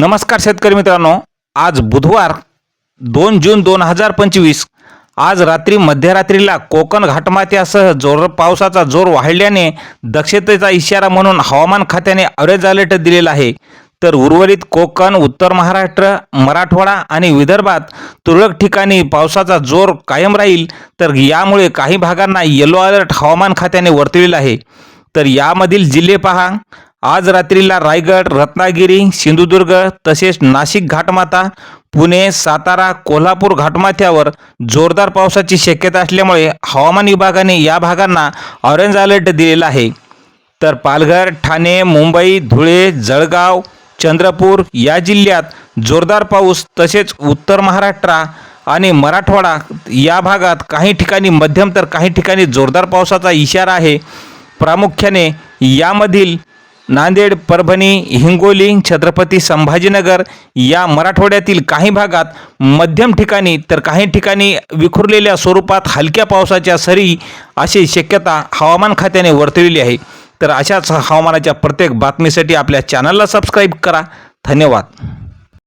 नमस्कार शेतकरी मित्रांनो. आज बुधवार दोन जून दोन हजार पंचवीस. आज रात्री मध्यरात्रीला कोकण घाटमाथ्यासह जोर पावसाचा जोर वाढल्याने दक्षतेचा इशारा म्हणून हवामान खात्याने ऑरेंज अलर्ट दिलेला आहे. तर उर्वरित कोकण उत्तर महाराष्ट्र मराठवाडा आणि विदर्भात तुरळक ठिकाणी पावसाचा जोर कायम राहील. तर यामुळे काही भागांना येलो अलर्ट हवामान खात्याने वर्तविलेला आहे. तर यामधील जिल्हे पहा. आज रात्रीला रायगड रत्नागिरी सिंधुदुर्ग तसेच नाशिक घाटमाता पुणे सातारा कोल्हापूर घाटमाथ्यावर जोरदार पावसाची शक्यता असल्यामुळे हवामान विभागाने या भागांना ऑरेंज अलर्ट दिलेला आहे. तर पालघर ठाणे मुंबई धुळे जळगाव चंद्रपूर या जिल्ह्यात जोरदार पाऊस तसेच उत्तर महाराष्ट्रा आणि मराठवाडा या भागात काही ठिकाणी मध्यम तर काही ठिकाणी जोरदार पावसाचा इशारा आहे. प्रामुख्याने यामधील नांदेड परभणी हिंगोली छत्रपती संभाजीनगर या मराठवाड्यातील काही भागात मध्यम ठिकाणी तर काही ठिकाणी विखुरलेल्या स्वरूपात हलक्या पावसाच्या सरी अशी शक्यता हवामान खात्याने वर्तविली आहे. तर अशाच हवामानाच्या प्रत्येक बातमीसाठी आपल्या चॅनलला सबस्क्राईब करा. धन्यवाद.